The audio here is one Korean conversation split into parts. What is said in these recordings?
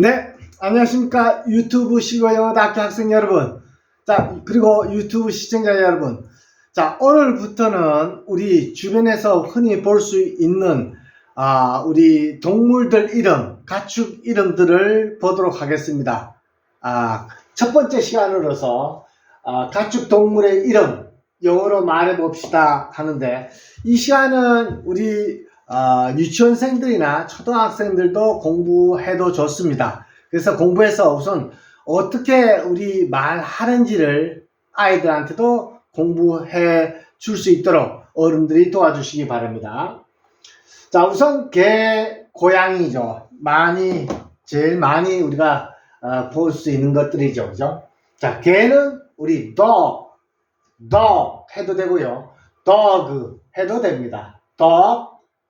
네, 안녕하십니까. 유튜브 실버 영어학교 학생 여러분. 자, 그리고 유튜브 시청자 여러분. 자, 오늘부터는 우리 주변에서 흔히 볼 수 있는, 아, 우리 동물들 이름, 가축 이름들을 보도록 하겠습니다. 아, 첫 번째 시간으로서, 아, 가축 동물의 이름, 영어로 말해 봅시다 하는데, 이 시간은 우리 어, 유치원생들이나 초등학생들도 공부해도 좋습니다. 그래서 공부해서 우선 어떻게 우리 말하는지를 아이들한테도 공부해 줄 수 있도록 어른들이 도와주시기 바랍니다. 자, 우선 개, 고양이죠. 많이, 제일 많이 우리가 어, 볼 수 있는 것들이죠. 그죠? 자, 개는 우리 dog, dog 해도 되고요. dog 해도 됩니다. dog,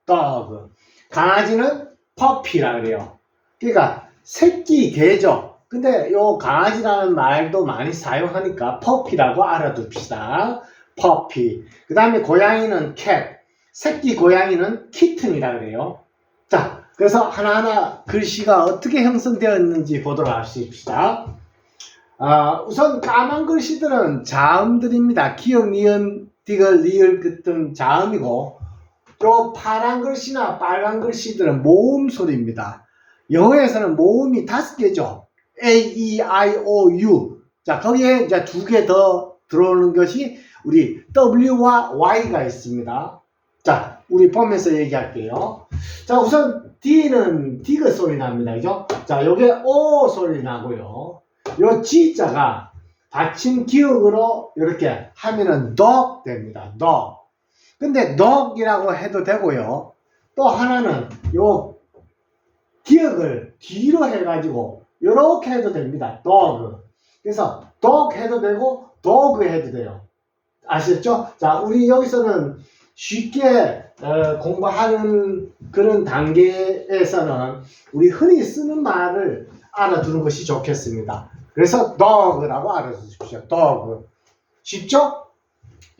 dog. 강아지는 puppy라 그래요. 그러니까 새끼 개죠. 근데 요 강아지라는 말도 많이 사용하니까 puppy라고 알아둡시다. puppy. 그 다음에 고양이는 cat. 새끼 고양이는 kitten이라 그래요. 자, 그래서 하나하나 글씨가 어떻게 형성되었는지 보도록 하십시다. 아, 우선 까만 글씨들은 자음들입니다. 기역, 니은, 디귿, 리을 같은 자음이고 요 파란 글씨나 빨간 글씨들은 모음 소리입니다. 영어에서는 모음이 다섯 개죠. A, E, I, O, U. 자, 거기에 이제 두 개 더 들어오는 것이 우리 W와 Y가 있습니다. 자, 우리 보면서 얘기할게요. 자, 우선 D는 디귿 소리 납니다. 그죠? 자, 요게 O 소리 나고요. 요 G자가 받침 기억으로 이렇게 하면은 dog 됩니다. dog. 근데 dog이라고 해도 되고요. 또 하나는 요 기억을 뒤로 해가지고 이렇게 해도 됩니다. dog. 그래서 dog 해도 되고 dog 해도 돼요. 아시겠죠? 자, 우리 여기서는 쉽게 어, 공부하는 그런 단계에서는 우리 흔히 쓰는 말을 알아두는 것이 좋겠습니다. 그래서 dog라고 알아두십시오. dog. 쉽죠?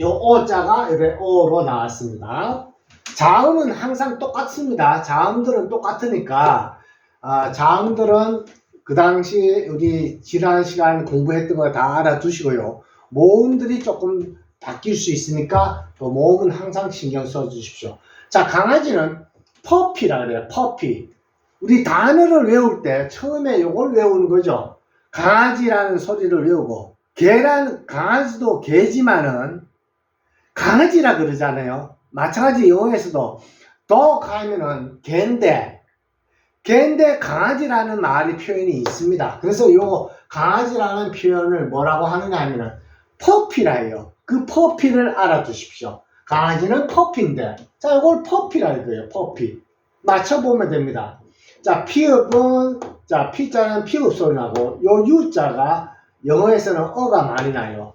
요 오자가 이렇게 오로 나왔습니다. 자음은 항상 똑같습니다. 자음들은 똑같으니까 아, 자음들은 그 당시 우리 지난 시간 공부했던 거 다 알아두시고요. 모음들이 조금 바뀔 수 있으니까 또 모음은 항상 신경 써 주십시오. 자, 강아지는 퍼피라 그래요. 퍼피. 우리 단어를 외울 때 처음에 요걸 외우는 거죠. 강아지라는 소리를 외우고 개란 강아지도 개지만은 강아지라 그러잖아요. 마찬가지 영어에서도 dog 하면은 개인데 개인데 강아지라는 말이 표현이 있습니다. 그래서 요 강아지라는 표현을 뭐라고 하느냐 하면은 퍼피라 해요. 그 퍼피를 알아두십시오. 강아지는 퍼피인데 자 이걸 퍼피라 이거예요. 퍼피 맞춰보면 됩니다. 자 피읍은 자 피자는 피읍 소리 나고 요 유자가 영어에서는 어가 많이 나요.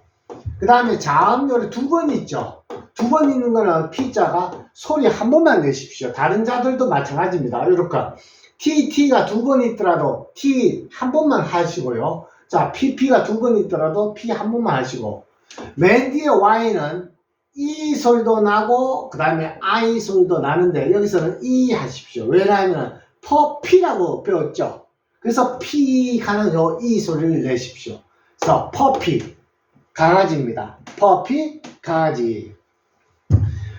그 다음에 자음열이 두 번 있죠. 두 번 있는 거는 피자가 소리 한 번만 내십시오. 다른 자들도 마찬가지입니다. 이렇게 T, T가 두 번 있더라도 T 한 번만 하시고요. 자, PP가 두 번 있더라도 P 한 번만 하시고 맨 뒤에 Y는 E 소리도 나고 그 다음에 I 소리도 나는데 여기서는 E 하십시오. 왜냐하면 퍼피라고 배웠죠. 그래서 P 하는 요 E 소리를 내십시오. 그래서 퍼피 강아지입니다. 퍼피 강아지.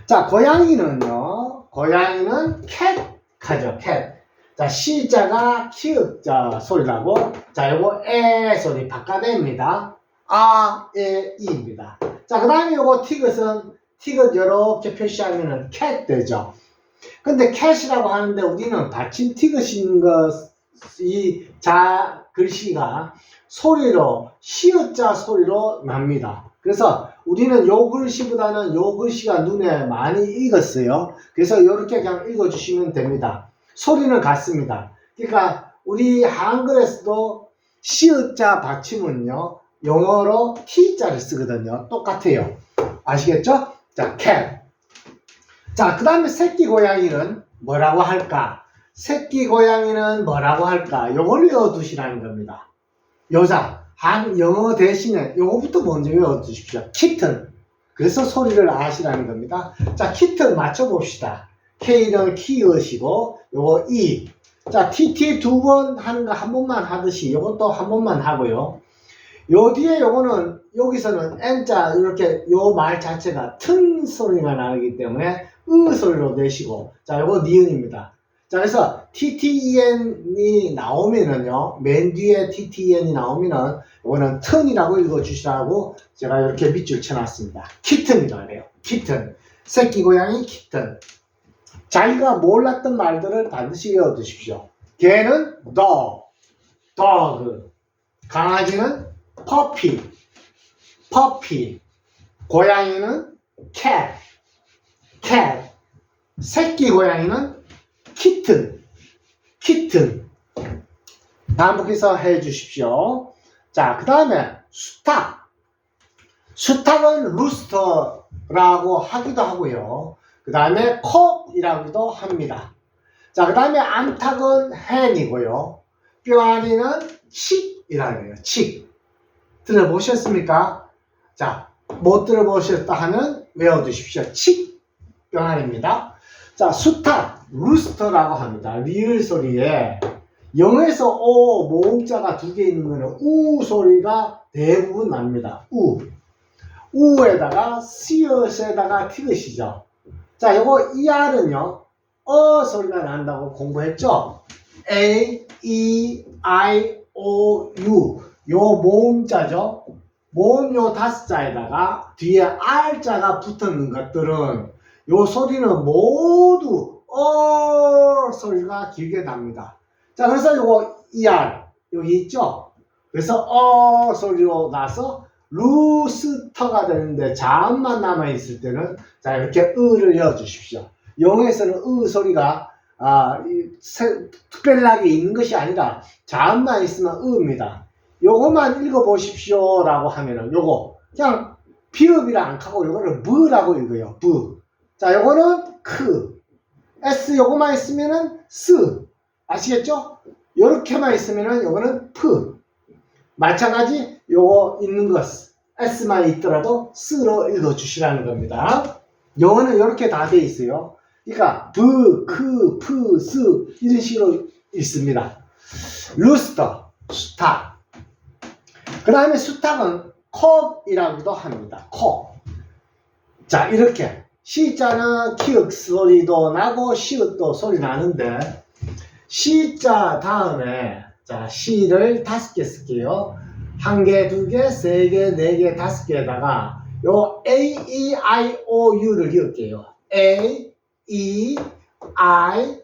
자, 고양이는요. 고양이는 캣 하죠. 캣. 자, 시자가 키읔 자 소리 나고 자, 요거 에 소리 바꿔냅니다. 아, 에, 이입니다. 자, 그 다음에 요거 티귿은 티귿 이렇게 표시하면은 캣 되죠. 근데 캣이라고 하는데 우리는 받침 티귿 있는 것, 이 자, 글씨가 소리로, 시읒자 소리로 납니다. 그래서 우리는 요 글씨보다는 요 글씨가 눈에 많이 익었어요. 그래서 이렇게 그냥 읽어주시면 됩니다. 소리는 같습니다. 그러니까 우리 한글에서도 시읒자 받침은요, 영어로 T자를 쓰거든요. 똑같아요. 아시겠죠? 자, cat. 자, 그 다음에 새끼 고양이는 뭐라고 할까? 새끼 고양이는 뭐라고 할까? 요걸 외워두시라는 겁니다. 여자, 한, 영어 대신에 요거부터 먼저 외워두십시오. 키튼. 그래서 소리를 아시라는 겁니다. 자, 키튼 맞춰봅시다. K는 키엇이고, 요거 E. 자, TT 두 번 하는 거 한 번만 하듯이 이것도 한 번만 하고요. 요 뒤에 요거는 여기서는 N자 이렇게 요 말 자체가 튼 소리가 나기 때문에 으 소리로 내시고 자 요거 니은입니다. 자 그래서 TTEN이 나오면은요 맨 뒤에 TTEN이 나오면은 요거는 튼이라고 읽어주시라고 제가 이렇게 밑줄 쳐놨습니다. 키튼이라 그래요. 키튼 새끼 고양이 키튼 자기가 몰랐던 말들을 반드시 외워두십시오. 개는 dog, dog 강아지는 퍼피, 퍼피. 고양이는 cat, cat. 새끼 고양이는 키튼, 키튼. 반복해서 해 주십시오. 자, 그 다음에 수탉. 수탉은 루스터라고 하기도 하고요. 그 다음에 컵이라고도 합니다. 자, 그 다음에 암탉은 헨이고요. 뼈아리는 칡이라고 해요. 칡. 들어보셨습니까? 자, 못 들어보셨다 하면 외워두십시오. 칡. 뼈아리입니다. 자, 수탉, 루스터라고 합니다. 리을 소리에 0에서 O 모음자가 두 개 있는 거는 우 소리가 대부분 납니다. 우. 우에다가 시옷에다가 티귿이죠. 자, 요거 ER은요, 어 소리가 난다고 공부했죠? A, E, I, O, U. 요 모음자죠? 모음 요 다섯 자에다가 뒤에 R자가 붙었는 것들은 요 소리는 모두 어 소리가 길게 납니다. 자, 그래서 요거 ER, 여기 있죠? 그래서 어 소리로 나서 루스터가 되는데 자음만 남아 있을 때는 자 이렇게 으를 넣어주십시오. 영어에서는 으 소리가 아, 특별하게 있는 것이 아니라 자음만 있으면 으입니다. 요것만 읽어 보십시오 라고 하면은 요거 그냥 비읍이라 안 하고 요거를 무라고 읽어요. 부. 자 요거는 크. S 요거만 있으면은 스. 아시겠죠? 요렇게만 있으면은 요거는 프. 마찬가지 요거 있는 것 S만 있더라도 스로 읽어 주시라는 겁니다. 영어는 이렇게 다 돼 있어요. 그러니까 브, 크, 프, 스 이런 식으로 있습니다. 루스터, 수탉. 그 다음에 수탉은 컵이라고도 합니다. 컵. 자 이렇게 시자는 키읔 소리도 나고 시읒도 소리 나는데 시자 다음에 자 시를 다섯 개 쓸게요. 한 개, 두 개, 세 개, 네 개, 다섯 개에다가 요 A, E, I, O, U를 이을게요. A, E, I,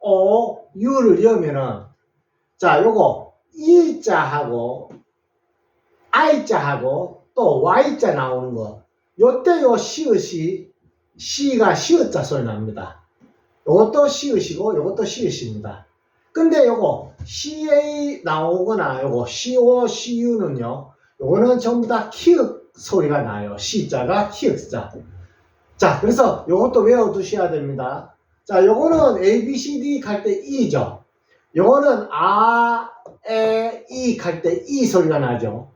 O, U를 이으면은 자 요거 E자하고 I자하고 또 Y자 나오는 거 요때 요 시읒이 C가 시읒자 소리 납니다. 요것도 시읒이고 요것도 시읒입니다. 근데 요거 CA 나오거나 요거 CO, CU는요 요거는 전부 다 키읔 소리가 나요. C자가 키읔자. 자, 그래서 요것도 외워두셔야 됩니다. 자, 요거는 A, B, C, D 갈 때 E죠. 요거는 아, 에, 이 갈때 E 소리가 나죠.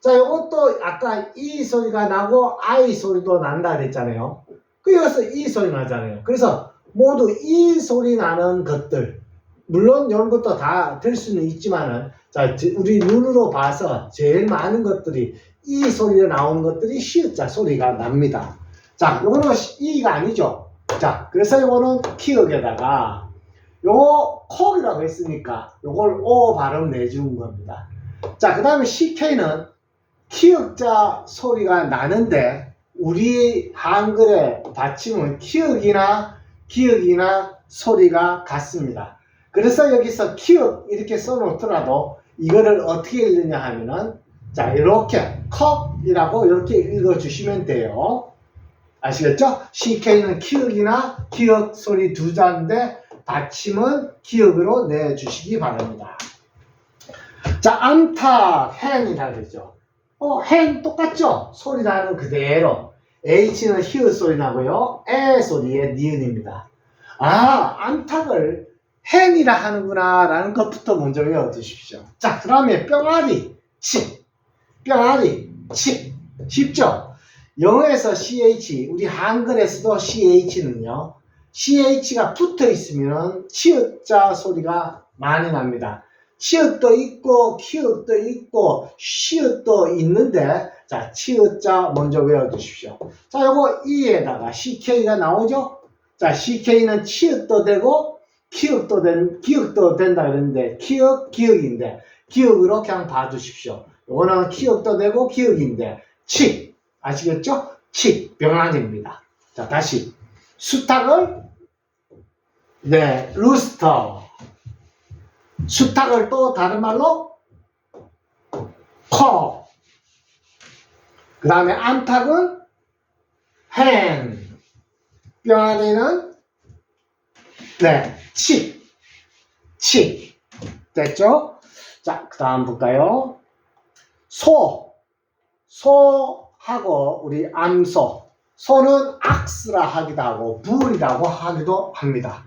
자, 요것도 아까 E 소리가 나고 I 소리도 난다 그랬잖아요. 그 여기서 E 소리 나잖아요. 그래서 모두 E 소리 나는 것들 물론 이런 것도 다 될 수는 있지만은 자 제- 우리 눈으로 봐서 제일 많은 것들이 이 소리가 나오는 것들이 시읒자 소리가 납니다. 자, 요거는 이가 아니죠. 자, 그래서 요거는 키읔에다가 요거 콕이라고 했으니까 요걸 오 발음 내주는 겁니다. 자, 그 다음에 CK는 키읔자 소리가 나는데 우리 한글의 받침은 키읔이나 기역이나 소리가 같습니다. 그래서 여기서 키읔 이렇게 써놓더라도 이거를 어떻게 읽느냐 하면은 자 이렇게 컵이라고 이렇게 읽어주시면 돼요. 아시겠죠? CK는 키읔이나 기역 소리 두 자인데 받침은 기역으로 내주시기 바랍니다. 자 암탉 헨이라 그러죠. 어, 헨 똑같죠? 소리 나는 그대로. H는 히읗 소리 나고요. 에 소리의 니은입니다. 아, 암탉을 헨이라 하는구나 라는 것부터 먼저 외워두십시오. 자, 그 다음에 뿅아리, 칩. 뿅아리, 칩. 쉽죠? 영어에서 CH, 우리 한글에서도 CH는요. ch가 붙어 있으면 치읓자 소리가 많이 납니다. 치읓도 있고 키읔도 있고 시읒도 있는데 자 치읓자 먼저 외워두십시오. 자 요거 이에다가 ck가 나오죠. 자 ck는 치읓도 되고 키읔도 된 기역도 된다 그랬는데 키읔 기역인데 기역으로 그냥 봐주십시오. 요거는 키역도 되고 기역인데 치 아시겠죠? 치 병아리입니다. 자 다시 수탉을 네 루스터 수탉을 또 다른 말로 커. 그 다음에 암탉은 hen. 뼈아리는 네, 치. 치. 됐죠? 자, 그 다음 볼까요? 소. 소하고 우리 암소. 소는 악스라 하기도 하고 불이라고 하기도 합니다.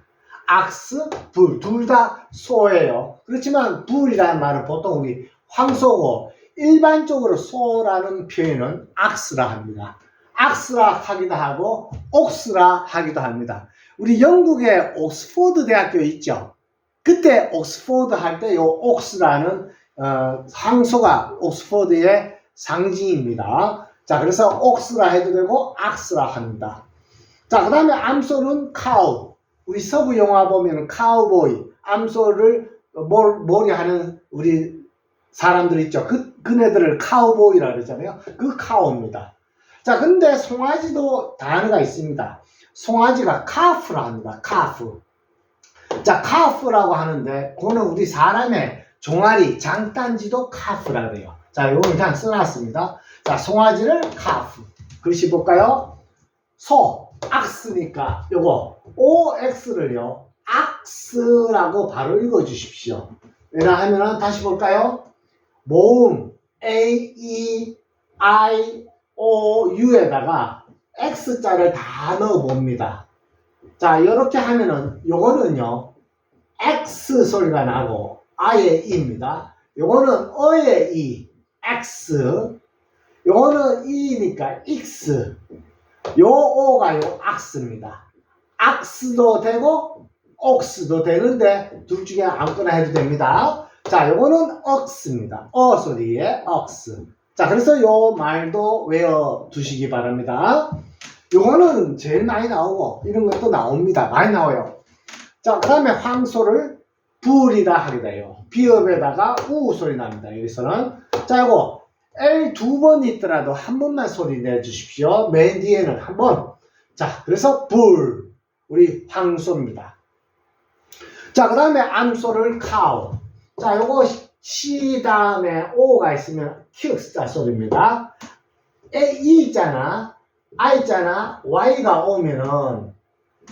악스, 불, 둘 다 소예요. 그렇지만 불이라는 말은 보통 우리 황소고 일반적으로 소라는 표현은 악스라 합니다. 악스라 하기도 하고 옥스라 하기도 합니다. 우리 영국에 옥스포드 대학교 있죠. 그때 옥스포드 할 때 요 옥스라는 어, 황소가 옥스포드의 상징입니다. 자, 그래서 옥스라 해도 되고 악스라 합니다. 자, 그 다음에 암소는 카우. 우리 서부 영화 보면 카우보이, 암소를 몰, 몰이 하는 우리 사람들 있죠. 그, 그네들을 카우보이라 그러잖아요. 그 카우입니다. 자, 근데 송아지도 단어가 있습니다. 송아지가 카프라 합니다. 카프. 자, 카프라고 하는데, 그거는 우리 사람의 종아리, 장단지도 카프라 그래요. 자, 이거 그냥 써놨습니다. 자, 송아지를 카프. 글씨 볼까요? 소, 악스니까 요거 OX를요 악스라고 바로 읽어주십시오. 왜냐 하면 다시 볼까요? 모음 A, E, I, O, U에다가 X자를 다 넣어봅니다. 자 이렇게 하면은 요거는요 X 소리가 나고 I의 E입니다. 요거는 어의 E, X 요거는 E니까 X 요 오가 요 악스입니다. 악스도 되고 옥스도 되는데 둘 중에 아무거나 해도 됩니다. 자, 요거는 억스입니다. 어 소리의 억스. 자, 그래서 요 말도 외워 두시기 바랍니다. 요거는 제일 많이 나오고 이런 것도 나옵니다. 많이 나와요. 자, 그 다음에 황소를 불이라 하게 돼요. 비읍에다가 우 소리 납니다. 여기서는. 자, 요거 L 두 번 있더라도 한 번만 소리 내주십시오. 맨 뒤에는 한 번. 자, 그래서 불. 우리 황소입니다. 자, 그 다음에 암소를 카우. 자, 요거 C 다음에 O가 있으면 키읔스자 소리입니다. A, E 있잖아. I 있잖아. Y가 오면은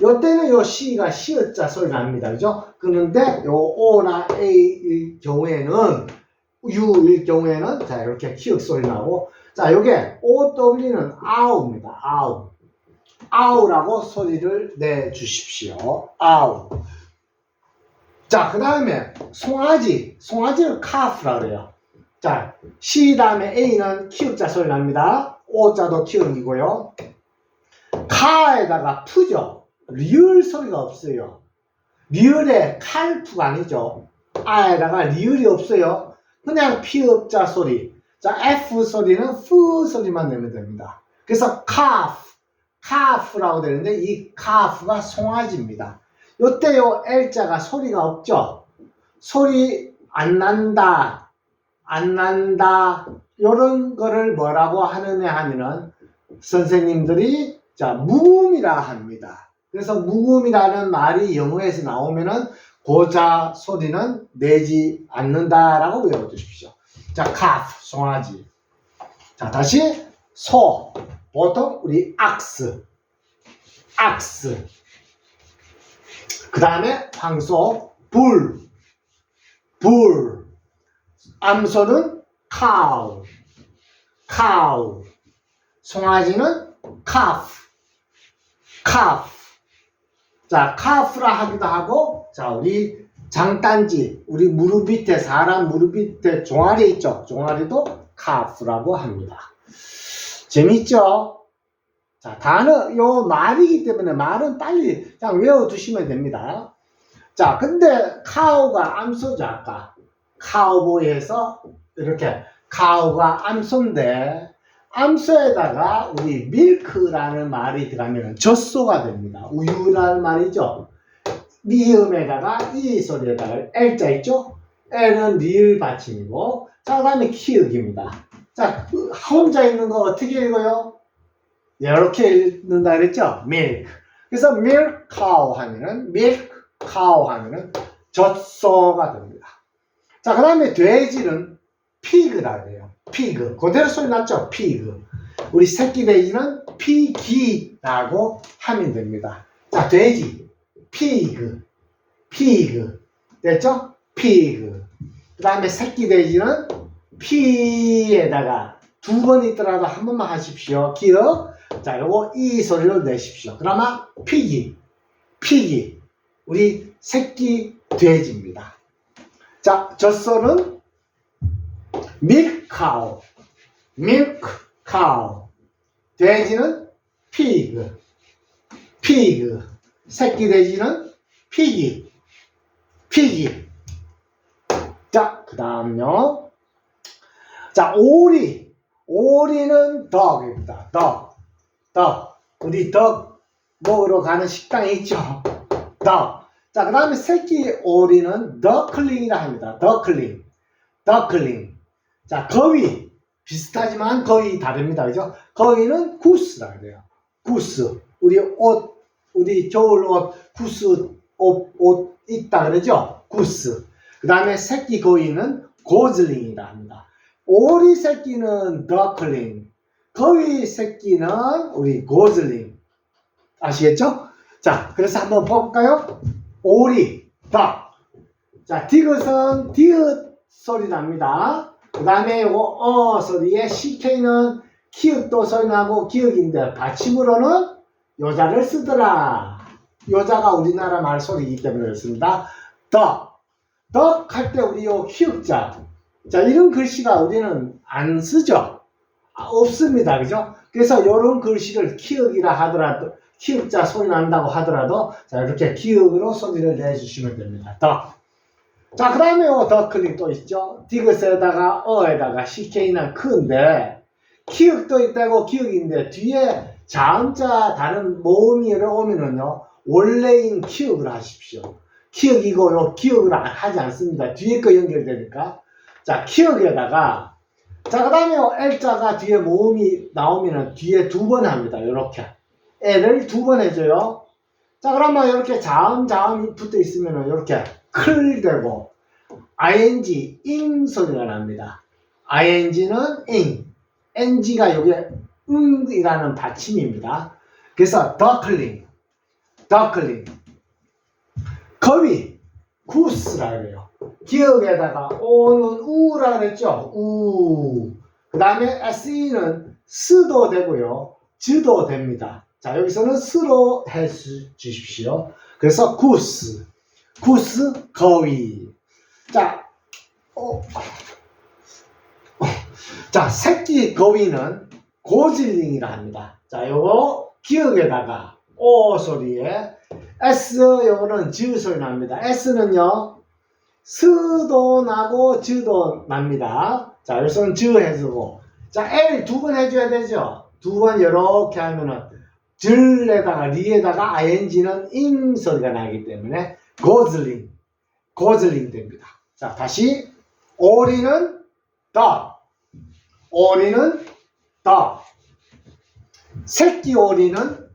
요때는 요 C가 시읒자 소리 납니다. 그죠? 그런데 요 O나 A일 경우에는 U일 경우에는 자 이렇게 키읔 소리 나고 자 요게 OW는 아우입니다. 아우. 아우라고 소리를 내 주십시오. 아우. 자, 그 다음에 송아지. 송아지를 카프라 그래요. 자, C 다음에 A는 키읔자 소리 납니다. O자도 키읔이고요. 카에다가 푸죠. 리을 소리가 없어요. 리을에 칼프가 아니죠. 아에다가 리을이 없어요. 그냥 피읍자 소리. 자, F 소리는 푸 소리만 내면 됩니다. 그래서 카프, 카프라고 되는데 이 카프가 송아지입니다. 요때 요 L자가 소리가 없죠. 소리 안 난다, 안 난다, 요런 거를 뭐라고 하느냐 하면은 선생님들이 자, 무음이라 합니다. 그래서 무음이라는 말이 영어에서 나오면은 고자 소리는 내지 않는다라고 외워두십시오. 자, 카프, 송아지. 자, 다시 소. 보통 우리 악스, 악스. 그 다음에 황소, 불, 불. 암소는 카우, 카우. 송아지는 카프, 카프. 자, 카프라 하기도 하고, 자, 우리 장단지, 우리 무릎 밑에, 사람 무릎 밑에 종아리 있죠? 종아리도 카프라고 합니다. 재밌죠? 자, 단어, 요 말이기 때문에 말은 빨리 그냥 외워두시면 됩니다. 자, 근데 카우가 암소죠, 아까. 카우보이에서 이렇게 카우가 암소인데, 암소에다가 우리 밀크라는 말이 들어가면 젖소가 됩니다. 우유라는 말이죠. 미음에다가 이 소리에다가 L자 있죠? L은 리을 받침이고, 자, 그 다음에 키읔입니다. 자, 그 혼자 있는 거 어떻게 읽어요? 이렇게 읽는다 그랬죠? milk. 그래서 milk cow 하면은 milk cow 하면은 젖소가 됩니다. 자, 그 다음에 돼지는 pig라 그래요. pig. 그대로 소리 났죠? pig. 우리 새끼 돼지는 피기라고 하면 됩니다. 자, 돼지. Pig. pig. 됐죠? pig. 그 다음에 새끼 돼지는 피에다가 두 번 있더라도 한 번만 하십시오. 기억. 자, 요거 이 소리를 내십시오. 그러면 피기, 피기, 우리 새끼 돼지입니다. 자, 젖소는 밀카우, 밀크카우, 돼지는 피그, 피그, 새끼 돼지는 피기, 피기. 자, 그 다음요. 자, 오리, 오리는 dog입니다. dog. 덕. 우리 덕 먹으러 가는 식당에 있죠. 덕. 자, 그 다음에 새끼 오리는 더클링이라 합니다. 더클링. 더클링. 자, 거위. 비슷하지만 거의 다릅니다. 그죠? 거위는 구스라 그래요. 구스. 우리 옷, 우리 겨울 옷, 구스 옷, 옷 있다 그러죠? 구스. 그 다음에 새끼 거위는 고즐링이라 합니다. 오리 새끼는 더클링. 거위 새끼는 우리 고즐링. 아시겠죠? 자, 그래서 한번 볼까요? 오리, 덕. 자, 디귿은 디귿 소리 납니다. 그 다음에 요거 어 소리에 CK는 키읔도 소리 나고 기역인데 받침으로는 요자를 쓰더라. 요자가 우리나라 말소리이기 때문에 그렇습니다. 덕. 덕 할 때 우리 요 키읔자. 자, 이런 글씨가 우리는 안 쓰죠? 아, 없습니다. 그죠? 그래서 이런 글씨를 키읔이라 하더라도, 키읔자 소리 난다고 하더라도, 자, 이렇게 키읔으로 소리를 내주시면 됩니다. 더. 자, 그 다음에 더 클릭 또 있죠? 디귿에다가, 어에다가, CK는 큰데, 키읔도 있다고 키읔인데, 뒤에 자음자 다른 모음이 오면은요, 원래인 키읔을 하십시오. 키읔이고, 요 키읔을 하지 않습니다. 뒤에 거 연결되니까. 자, 키읔에다가, 자, 그 다음에 L자가 뒤에 모음이 나오면은 뒤에 두 번 합니다. 이렇게. L을 두 번 해줘요. 자, 그러면 이렇게 자음, 자음이 붙어 있으면은 이렇게 클 되고, ing, ing 소리가 납니다. ing는 ing, ng가 여기에 응이라는 받침입니다. 그래서 duckling, duckling. 거위, 구스라 그래요. 기억에다가 오는 우라 그랬죠. 우. 그 다음에 se는 스도 되고요. 즈도 됩니다. 자 여기서는 스로 해 주- 주십시오. 그래서 구스, 구스 거위. 자, 어, 어, 자 새끼 거위는 고질링이라 합니다. 자 요거 기억에다가 오 소리에 S 요거는 즈 소리 납니다. S는요 스도 나고 즈도 납니다. 자, 여기서는 즈 해주고. 자, L 두 번 해줘야 되죠? 두 번 이렇게 하면은, 들에다가, 리에다가 ing는 ing 소리가 나기 때문에, 고즐링, 고즐링 됩니다. 자, 다시, 오리는 더, 오리는 더, 새끼 오리는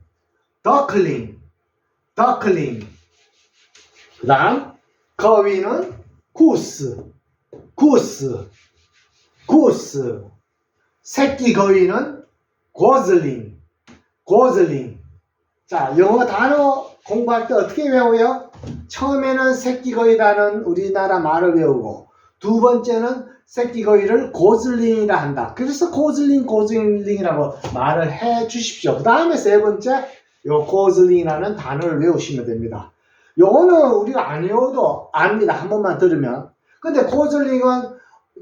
더클링, 더클링. 그 다음, 거 위는 구스, 구스, 구스. 새끼 거위는 고즐링, 고즐링. 자, 영어 단어 공부할 때 어떻게 외워요? 처음에는 새끼 거위라는 우리나라 말을 외우고, 두 번째는 새끼 거위를 고즐링이라 한다. 그래서 고즐링, 고즐링이라고 말을 해 주십시오. 그 다음에 세 번째, 요 고즐링이라는 단어를 외우시면 됩니다. 요거는 우리가 안 외워도 압니다. 한 번만 들으면. 근데 고즐링은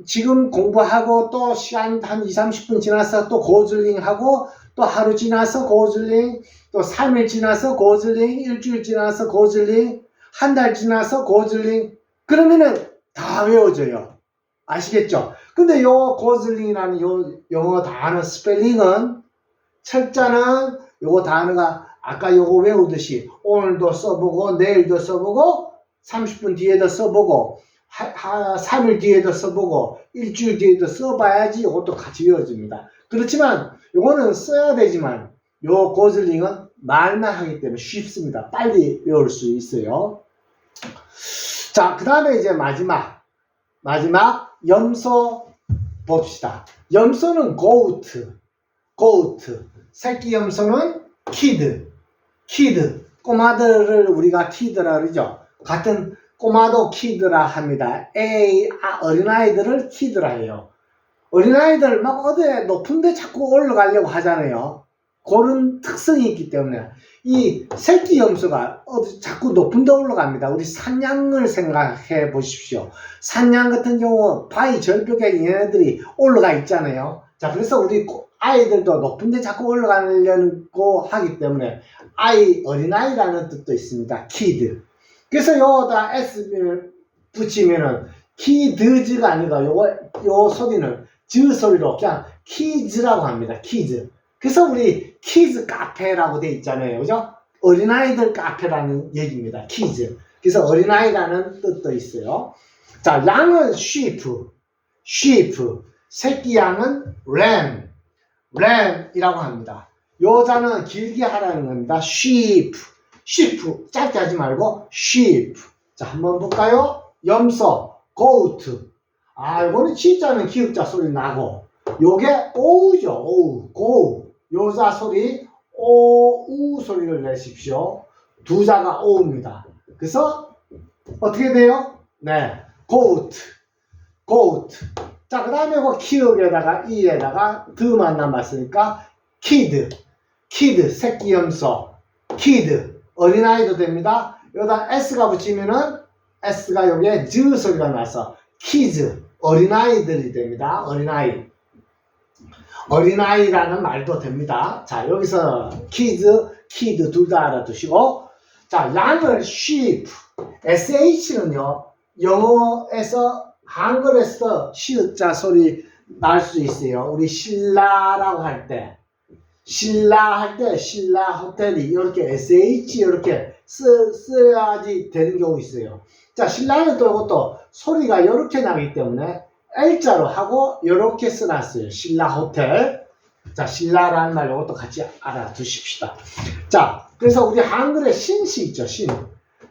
지금 공부하고 또 시간 한 2, 30분 지나서 또 고즐링하고 또 하루 지나서 고즐링, 또 3일 지나서 고즐링, 일주일 지나서 고즐링, 한 달 지나서 고즐링. 그러면은 다 외워져요. 아시겠죠? 근데 요 고즐링이라는 요 영어 단어 스펠링은 철자는 요거 단어가 아까 요거 외우듯이 오늘도 써보고 내일도 써보고 30분 뒤에도 써보고 하, 하, 3일 뒤에도 써보고 일주일 뒤에도 써봐야지 이것도 같이 외워집니다. 그렇지만 요거는 써야 되지만 요 고즐링은 말만 하기 때문에 쉽습니다. 빨리 외울 수 있어요. 자, 그 다음에 이제 마지막 마지막 염소 봅시다. 염소는 goat, goat. 새끼 염소는 kid, kid. 꼬마들을 우리가 kid라 그러죠. 같은 꼬마도 kid라 합니다. A, 아, 어린아이들을 kid라 해요. 어린아이들 막 어디에 높은데 자꾸 올라가려고 하잖아요. 그런 특성이 있기 때문에 이 새끼 염소가 자꾸 높은 데 올라갑니다. 우리 산양을 생각해 보십시오. 산양 같은 경우 바위 절벽에 얘네들이 올라가 있잖아요. 자, 그래서 우리 꼬- 아이들도 높은 데 자꾸 올라가려고 하기 때문에 아이, 어린아이라는 뜻도 있습니다. 키드. 그래서 요다 S를 붙이면은 키드즈가 아니라 요거, 요 소리는 즈 소리로 그냥 키즈라고 합니다. 키즈. 그래서 우리 키즈 카페라고 돼 있잖아요. 그죠? 어린아이들 카페라는 얘기입니다. 키즈. 그래서 어린아이라는 뜻도 있어요. 자, 양은 sheep, sheep. 새끼 양은 ram, ram이라고 합니다. 요자는 길게 하라는 겁니다. sheep, sheep. 짧게 하지 말고 sheep. 자, 한번 볼까요? 염소, goat. 아, 이거는 진짜는 기역자 소리 나고, 요게 오우죠, 오우, 고우. 요자 소리, 오우 소리를 내십시오. 두 자가 오우입니다. 그래서, 어떻게 돼요? 네, goat, goat. 자, 그 다음에 그 키읔에다가, 이에다가 드만 남았으니까, kid, kid, 새끼 염소, kid, 어린아이도 됩니다. 여기다 s가 붙이면은, s가 여기에 즈 소리가 나서, kids, 어린아이들이 됩니다. 어린아이. 어린아이라는 말도 됩니다. 자, 여기서 kids, kid 둘다 알아두시고, 자, 양을 sheep, sh는요, 영어에서 한글에서 시읒자 소리 날 수 있어요. 우리 신라라고 할 때, 신라 할 때, 신라 호텔이 이렇게 sh 이렇게 쓰, 써야지 되는 경우 있어요. 자, 신라는 또 이것도 소리가 이렇게 나기 때문에 L자로 하고 이렇게 써놨어요. 신라 호텔. 자, 신라라는 말 이것도 같이 알아두십시다. 자, 그래서 우리 한글에 신씨 있죠, 신.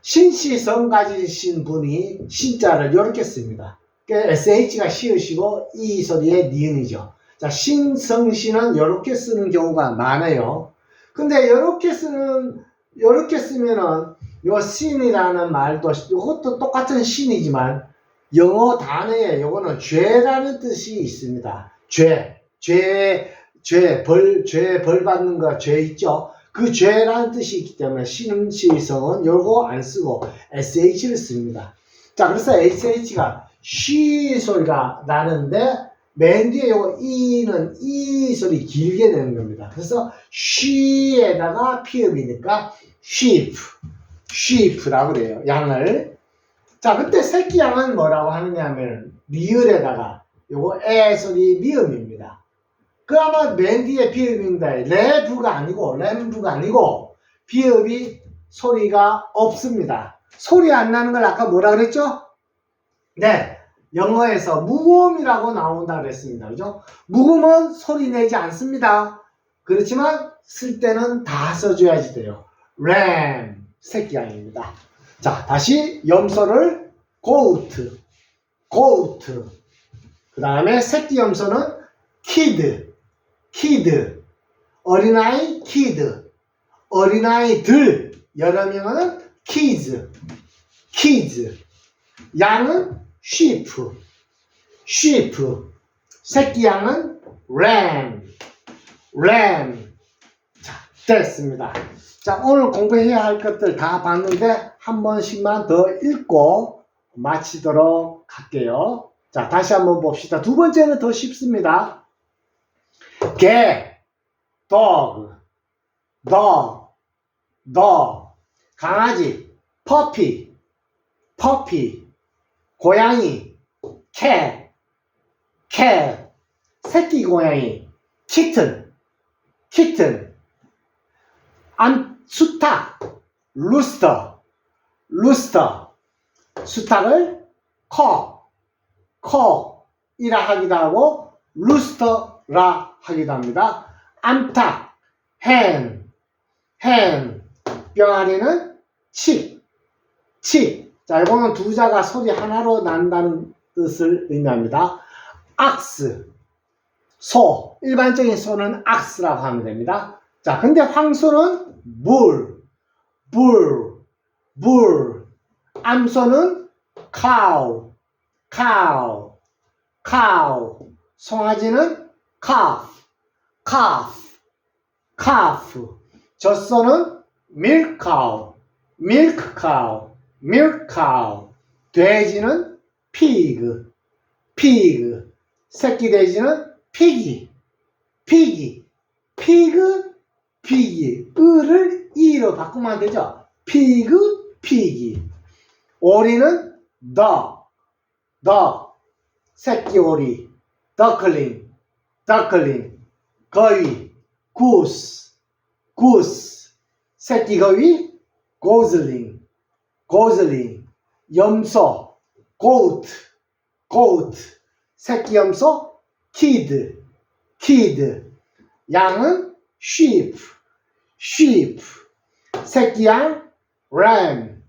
신씨 성 가지신 분이 신자를 이렇게 씁니다. 그러니까 SH가 시으시고 이 소리의 니은이죠. 자, 신성씨는 이렇게 쓰는 경우가 많아요. 근데 이렇게 쓰는, 이렇게 쓰면은 요 신이라는 말도 이것도 똑같은 신이지만 영어 단어에 요거는 죄라는 뜻이 있습니다. 죄, 죄, 죄, 벌, 죄, 벌 받는 거, 죄 있죠? 그 죄라는 뜻이 있기 때문에 신시성은 요거 안 쓰고 sh를 씁니다. 자, 그래서 sh가 쉬 소리가 나는데 맨 뒤에 요거 이는 이 소리 길게 내는 겁니다. 그래서 쉬에다가 피읍이니까 sheep, sheep라고 그래요. 양을. 자, 그때 새끼 양은 뭐라고 하느냐 하면 리을에다가 요거 에 소리 미음입니다. 그러면 맨 뒤에 비읍인데 레브가 아니고 램브가 아니고 비읍이 소리가 없습니다. 소리 안 나는 걸 아까 뭐라 그랬죠? 네. 영어에서 무음이라고 나온다 그랬습니다. 그죠? 무음은 소리 내지 않습니다. 그렇지만 쓸 때는 다 써줘야지 돼요. ram 새끼 양입니다. 자, 다시 염소를 goat, goat. 그 다음에 새끼 염소는 kid, kid. 어린아이 kid. 어린아이들 여러 명은 kids, kids. 양은 sheep, sheep. 새끼 양은 ram, ram. 자, 됐습니다. 자, 오늘 공부해야 할 것들 다 봤는데 한 번씩만 더 읽고 마치도록 할게요. 자, 다시 한번 봅시다. 두 번째는 더 쉽습니다. 개, dog, dog, dog. 강아지, puppy, puppy. 고양이, cat, cat. 새끼 고양이, kitten, kitten. 안, 수탉, rooster, rooster. 수탉을 cock, cock이라 하기도 하고 rooster라 하기도 합니다. hen, hen. 병아리는 칩, 칩. 자, 이거는 두 자가 소리 하나로 난다는 뜻을 의미합니다. 악스, 소. 일반적인 소는 악스라고 하면 됩니다. 자, 근데 황소는 물, 불, 불. 암소는 cow, cow, cow. 송아지는 calf, calf, calf. 젖소는 milk cow, milk cow, milk cow. 돼지는 pig, pig. 새끼 돼지는 piggy, piggy, pig, 을을 이로 바꾸면 안 되죠. pig, piggy. 오리는 duck, duck. 새끼 오리, duckling, duckling. 거위, goose, goose. 새끼 거위, gosling, gosling. 염소, goat, goat. 새끼 염소, kid, kid. 양은 sheep, sheep. 새끼 양, lamb,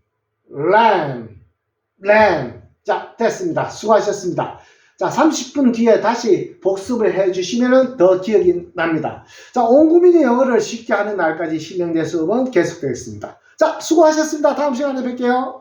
lamb, lamb. 자, 됐습니다. 수고하셨습니다. 자, 30분 뒤에 다시 복습을 해 주시면 더 기억이 납니다. 자, 온 국민이 영어를 쉽게 하는 날까지 실행대 수업은 계속되겠습니다. 자, 수고하셨습니다. 다음 시간에 뵐게요.